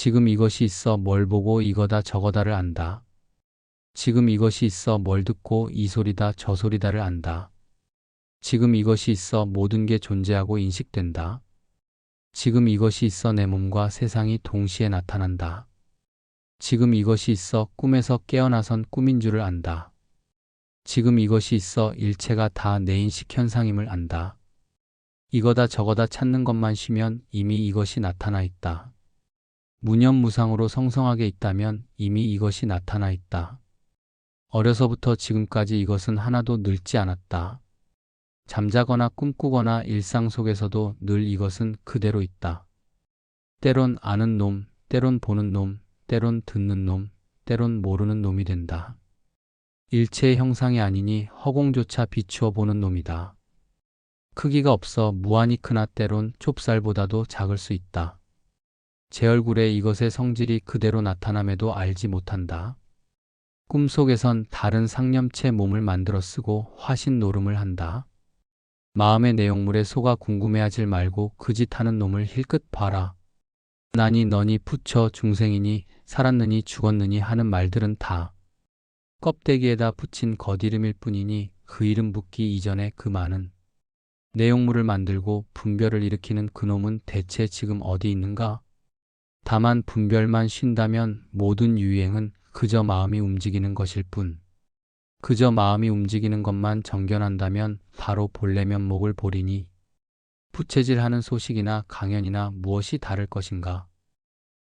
지금 이것이 있어 뭘 보고 이거다 저거다를 안다. 지금 이것이 있어 뭘 듣고 이 소리다 저 소리다를 안다. 지금 이것이 있어 모든 게 존재하고 인식된다. 지금 이것이 있어 내 몸과 세상이 동시에 나타난다. 지금 이것이 있어 꿈에서 깨어나선 꿈인 줄을 안다. 지금 이것이 있어 일체가 다 내 인식 현상임을 안다. 이거다 저거다 찾는 것만 쉬면 이미 이것이 나타나 있다. 무념무상으로 성성하게 있다면 이미 이것이 나타나 있다. 어려서부터 지금까지 이것은 하나도 늙지 않았다. 잠자거나 꿈꾸거나 일상 속에서도 늘 이것은 그대로 있다. 때론 아는 놈, 때론 보는 놈, 때론 듣는 놈, 때론 모르는 놈이 된다. 일체의 형상이 아니니 허공조차 비추어 보는 놈이다. 크기가 없어 무한히 크나 때론 좁쌀보다도 작을 수 있다. 제 얼굴에 이것의 성질이 그대로 나타남에도 알지 못한다. 꿈속에선 다른 상념체 몸을 만들어 쓰고 화신 노름을 한다. 마음의 내용물에 속아 궁금해하질 말고 그 짓 하는 놈을 힐끗 봐라. 나니 너니 부처 중생이니 살았느니 죽었느니 하는 말들은 다 껍데기에다 붙인 겉이름일 뿐이니 그 이름 붙기 이전에 그 많은 내용물을 만들고 분별을 일으키는 그놈은 대체 지금 어디 있는가? 다만 분별만 쉰다면 모든 유행은 그저 마음이 움직이는 것일 뿐. 그저 마음이 움직이는 것만 정견한다면 바로 본래 면목을 보리니 부채질하는 소식이나 강연이나 무엇이 다를 것인가?